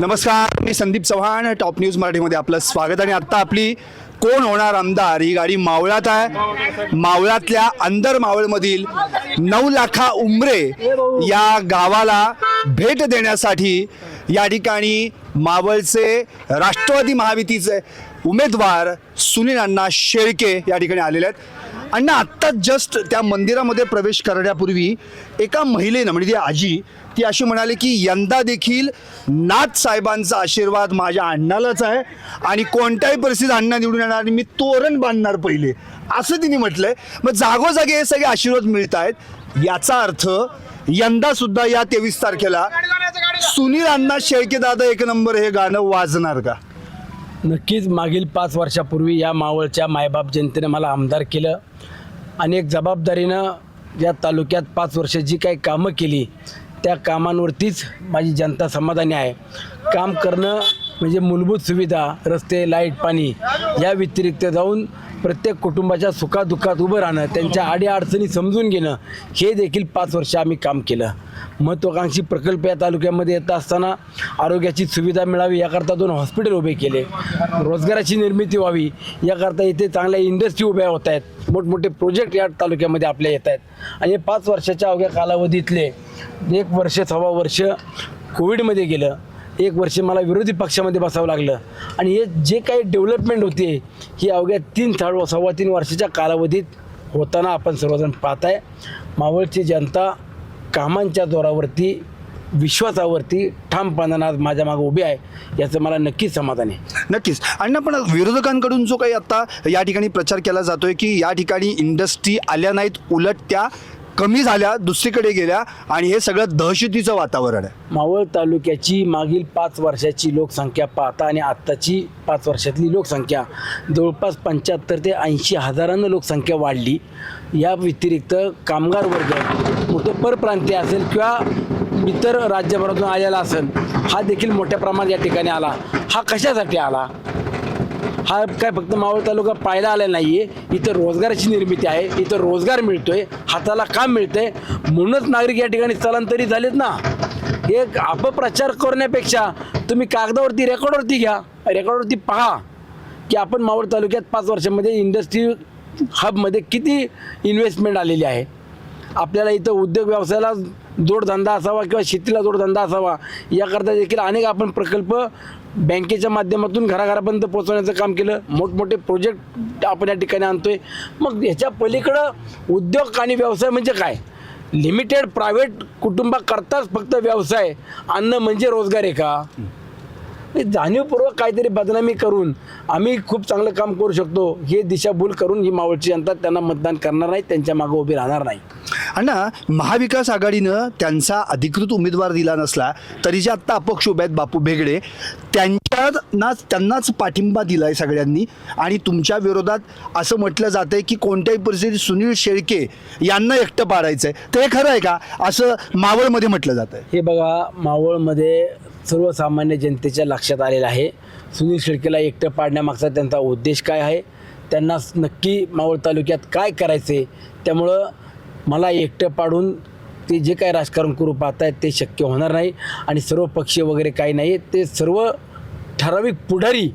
नमस्कार मी Sandeep Chavan top news मराठीमध्ये आपलं स्वागत. आणि आत्ता आपली कोण होणार आमदार? ही गाडी मावळात आहे. मावळातल्या अंदर मावळमधील नऊ लाखा उमरे या गावाला भेट देण्यासाठी या ठिकाणी मावळचे राष्ट्रवादी महायुतीचे उमेदवार सुनील अण्णा शेळके या ठिकाणी आलेले आहेत. अण्णा आत्ता जस्ट त्या मंदिरामध्ये प्रवेश करण्यापूर्वी एका महिलेनं म्हणजे ती आजी ती अशी म्हणाली की यंदा देखील नाथ साहेबांचा आशीर्वाद माझ्या अण्णालाच आहे आणि कोणत्याही परिस्थितीत अण्णा निवडून येणार आणि मी तोरण बांधणार पहिले. असं तिने म्हटलंय. मग जागोजागी हे सगळे आशीर्वाद मिळत आहेत. याचा अर्थ यंदा सुद्धा या तेवीस तारखेला सुनील अण्णा शेळके दादा एक नंबर हे गाणं वाजणार का? नक्कीच मागील पाच वर्षापूर्वी या मावळच्या मायबाप जनतेनं मला आमदार केलं. आणि एक जबाबदारीनं या तालुक्यात पाच वर्ष जी काही कामं केली त्या कामांवरतीच माझी जनता समाधानी आहे. काम करणं म्हणजे मूलभूत सुविधा रस्ते लाइट पाणी या व्यतिरिक्त जाऊन प्रत्येक कुटुंबाच्या सुखादुःखात उभं राहणं त्यांच्या अडीअडचणी समजून घेणं हे देखील पाच वर्ष आम्ही काम केलं. महत्त्वाकांक्षी प्रकल्प या तालुक्यामध्ये येत असताना आरोग्याची सुविधा मिळावी याकरता दोन हॉस्पिटल उभे केले. रोजगाराची निर्मिती व्हावी याकरता इथे चांगल्या इंडस्ट्री उभ्या होत आहेत. मोठमोठे प्रोजेक्ट या तालुक्यामध्ये आपल्या येत आहेत. आणि पाच वर्षाच्या अवघ्या कालावधीतले एक वर्ष सव्वा वर्ष कोविडमध्ये गेलं. एक वर्ष मला विरोधी पक्षामध्ये बसावं लागलं. आणि हे जे काही डेव्हलपमेंट होते ही अवघ्या तीन साड सव्वा तीन वर्षाच्या कालावधीत होताना आपण सर्वजण पाहत आहे मावळची जनता कामांच्या जोरावरती विश्वासावरती ठामपणानं आज माझ्या मागे उभी आहे याचं मला नक्कीच समाधान आहे. नक्कीच. अण्णा पण विरोधकांकडून जो काही आता या ठिकाणी प्रचार केला जातोय की या ठिकाणी इंडस्ट्री आल्या नाहीत उलट त्या कमी झाल्या दुसरीकडे गेल्या आणि हे सगळं दहशतीचं वातावरण आहे. मावळ तालुक्याची मागील पाच वर्षाची लोकसंख्या पाहता आणि आत्ताची पाच वर्षातली लोकसंख्या जवळपास पंच्याहत्तर ते ऐंशी हजारानं लोकसंख्या वाढली. या व्यतिरिक्त कामगार वर्ग मोठं परप्रांतीय असेल किंवा इतर राज्यभरातून आलेला असेल हा देखील मोठ्या प्रमाणात या ठिकाणी आला. हा कशासाठी आला? हा काय फक्त मावळ तालुका पाहायला आला नाही आहे इथं रोजगाराची निर्मिती आहे. इथं रोजगार मिळतोय. हाताला काम मिळतंय. म्हणूनच नागरिक या ठिकाणी स्थलांतरित झालेत ना. एक अपप्रचार करण्यापेक्षा तुम्ही कागदावरती रेकॉर्डवरती घ्या. रेकॉर्डवरती पहा की आपण मावळ तालुक्यात पाच वर्षामध्ये इंडस्ट्री हबमध्ये किती इन्व्हेस्टमेंट आलेली आहे. आपल्याला इथं उद्योग व्यवसायाला जोडधंदा असावा किंवा शेतीला जोडधंदा असावा याकरता देखील अनेक आपण प्रकल्प बँकेच्या माध्यमातून घराघरापर्यंत पोहोचवण्याचं काम केलं. मोठमोठे प्रोजेक्ट आपण या ठिकाणी आणतोय. मग ह्याच्या पलीकडं उद्योग आणि व्यवसाय म्हणजे काय? लिमिटेड प्रायव्हेट कुटुंबाकरताच फक्त व्यवसाय आणणं म्हणजे रोजगार आहे का? जाणीवपूर्वक काहीतरी बदनामी करून आम्ही खूप चांगलं काम करू शकतो. हे दिशाभूल करून ही मावळची जनता त्यांना मतदान करणार नाही त्यांच्या मागं उभी राहणार नाही. अण्णा महाविकास आघाडीनं त्यांचा अधिकृत उमेदवार दिला नसला तरी जे आत्ता अपक्ष उभे आहेत बापू भेगडे त्यांच्यानाच त्यांनाच पाठिंबा दिला आहे सगळ्यांनी. आणि तुमच्या विरोधात असं म्हटलं जातं आहे की कोणत्याही परिस्थितीत सुनील शेळके यांना एकटं पाडायचं आहे ते खरं आहे का? असं मावळमध्ये म्हटलं जातं हे बघा मावळमध्ये सर्वसामान्य जनतेच्या लक्षात आलेलं आहे. सुनील शेळकेला एकटं पाडण्यामागचा त्यांचा उद्देश काय आहे? त्यांना नक्की मावळ तालुक्यात काय करायचे त्यामुळं मला एकटं पाडून ते जे काय राजकारण करू पाहतायत ते शक्य होणार नाही आणि सर्व पक्षीय वगैरे काही नाही ते सर्व ठराविक पुढारी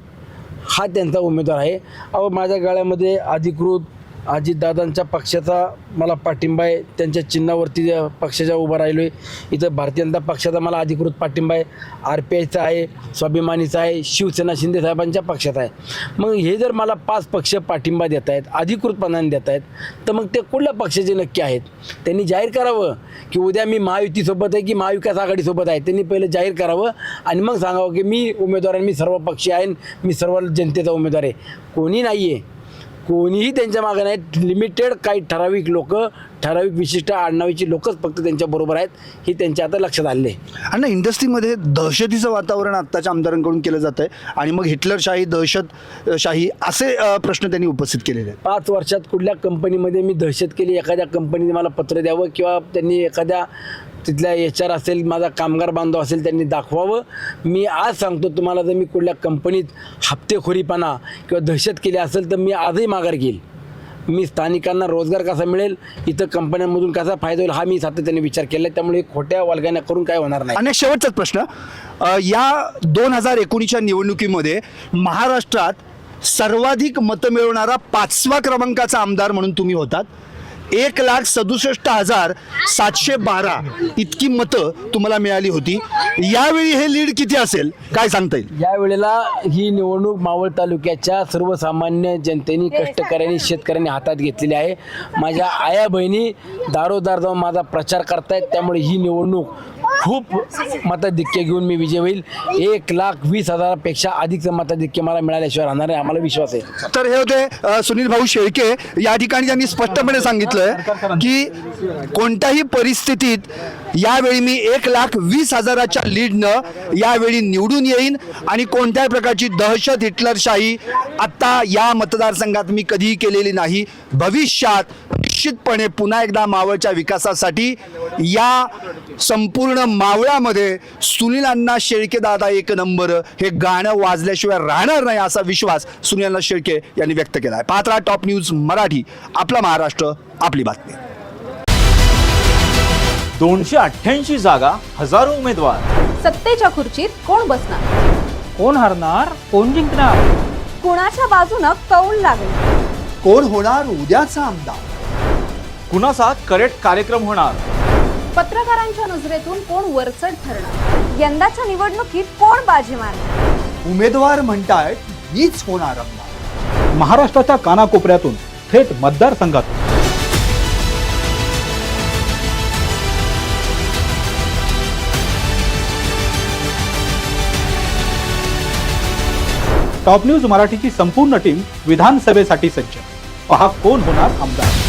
हा त्यांचा उमेदवार आहे. अहो माझ्या गाळ्यामध्ये अधिकृत अजितदादांच्या पक्षाचा मला पाठिंबा आहे. त्यांच्या चिन्हावरती पक्षाच्या उभा राहिलो आहे इथं भारतीय जनता पक्षाचा मला अधिकृत पाठिंबा आहे. आर पी आयचा आहे स्वाभिमानीचा आहे शिवसेना शिंदे साहेबांच्या पक्षाचा आहे. मग हे जर मला पाच पक्ष पाठिंबा देत आहेत अधिकृतपणाने देत आहेत तर मग ते कुठल्या पक्षाचे नक्की आहेत? त्यांनी जाहीर करावं की उद्या मी महायुतीसोबत आहे की महाविकास आघाडीसोबत आहे? त्यांनी पहिलं जाहीर करावं आणि मग सांगावं की मी उमेदवार आहे मी सर्व पक्षी आहे मी सर्व जनतेचा उमेदवार आहे. कोणी नाही आहे कोणीही त्यांच्या मागे नाहीत लिमिटेड काही ठराविक लोक ठराविक विशिष्ट आडनावीची लोकच फक्त त्यांच्याबरोबर आहेत हे त्यांच्या आता लक्षात आले अण्णा इंडस्ट्रीमध्ये दहशतीचं वातावरण आत्ताच्या आमदारांकडून केलं जातं आहे आणि मग हिटलरशाही दहशतशाही असे प्रश्न त्यांनी उपस्थित केलेले आहेत. पाच वर्षात कुठल्या कंपनीमध्ये मी दहशत केली एखाद्या कंपनीने मला पत्र द्यावं किंवा त्यांनी एखाद्या तिथल्या एच आर असेल माझा कामगार बांधव असेल त्यांनी दाखवावं. मी आज सांगतो तुम्हाला जर मी कुठल्या कंपनीत हप्तेखोरीपणा किंवा दहशत केली असेल तर मी आजही माघार घेईल. मी स्थानिकांना रोजगार कसा मिळेल इथं कंपन्यांमधून कसा फायदा होईल हा मी सातत्याने विचार केला त्यामुळे खोट्या वालगाण्या करून काय होणार नाही. आणि शेवटचाच प्रश्न या दोन हजार एकोणीसच्या निवडणुकीमध्ये महाराष्ट्रात सर्वाधिक मतं मिळवणारा पाचवा क्रमांकाचा आमदार म्हणून तुम्ही होतात. एक लाख सदुसष्ट हजार सातशे बारा इतकी मतं तुम्हाला मिळाली होती. यावेळी हे लीड किती असेल? काय सांगता येईल? या वेळेला ही निवडणूक मावळ तालुक्याच्या सर्वसामान्य जनतेने कष्टकऱ्यांनी शेतकऱ्यांनी हातात घेतलेली आहे. माझ्या आया बहिणी दारोदार जाऊन माझा प्रचार करतायत त्यामुळे ही निवडणूक खूप मताधिक्य घेऊन मी विजय होईल. एक लाख वीस हजारापेक्षा अधिक मताधिक्य मला मिळाल्याशिवाय राहणार आहे आम्हाला विश्वास आहे. तर हे होते अ, सुनील भाऊ शेळके. या ठिकाणी त्यांनी स्पष्टपणे सांगितलंय की कोणत्याही परिस्थितीत यावेळी मी एक लाख वीस हजाराच्या लीडनं यावेळी निवडून येईन आणि कोणत्याही प्रकारची दहशत हिटलरशाही आत्ता या मतदारसंघात मी कधीही केलेली नाही. भविष्यात निश्चितपणे पुन्हा एकदा मावळच्या विकासासाठी या संपूर्ण मावळामध्ये सुनील अण्णा शेळके दादा एक नंबर. हे गाणं वाजल्याशिवाय राहणार नाही असा विश्वास सुनील अण्णा शेळके यांनी व्यक्त केला आहे. पात्रा टॉप न्यूज मराठी आपला महाराष्ट्र आपली बातमी. दोनशे अठ्ठ्याऐंशी जागा हजारो उमेदवार. सत्तेच्या खुर्चीत कोण बसणार? कोण हरणार? कोण जिंकणार? कुणाच्या बाजूनं कौल लागेल कोण होणार उद्याचा आमदार? कुणाचा करेक्ट कार्यक्रम होणार. पत्रकारांच्या नजरेतून कोण वरचढ ठरणार? यंदाच्या निवडणुकीत कोण बाजी मारणार? उमेदवार म्हणतायत मीच होणार महाराष्ट्राच्या कानाकोपऱ्यातून थेट मतदारसंघातून टॉप न्यूज मराठीची संपूर्ण टीम विधानसभेसाठी सज्ज. पहा कोण होणार आमदार.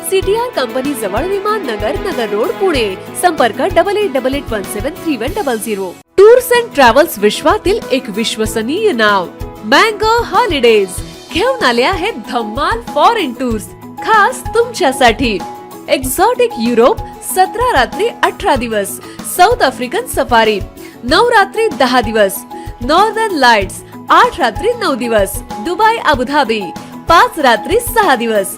सीटीआर कंपनी जवळ विमान नगर नगर रोड पुणे. संपर्क double eight double eight one seven three one double zero tours and travels विश्वातील एक विश्वसनीय नाव मँगो हॉलिडेज. घेऊन आले आहेत धम्माल फॉरेन टूर्स खास तुमच्यासाठी. एक्झॉटिक युरोप सतरा रात्री अठरा दिवस. साऊथ आफ्रिकन सफारी नऊ रात्री दहा दिवस. नॉर्दर्न लाइट्स आठ रात्री नऊ दिवस. दुबई अबुधाबी पाच रात्री सहा दिवस.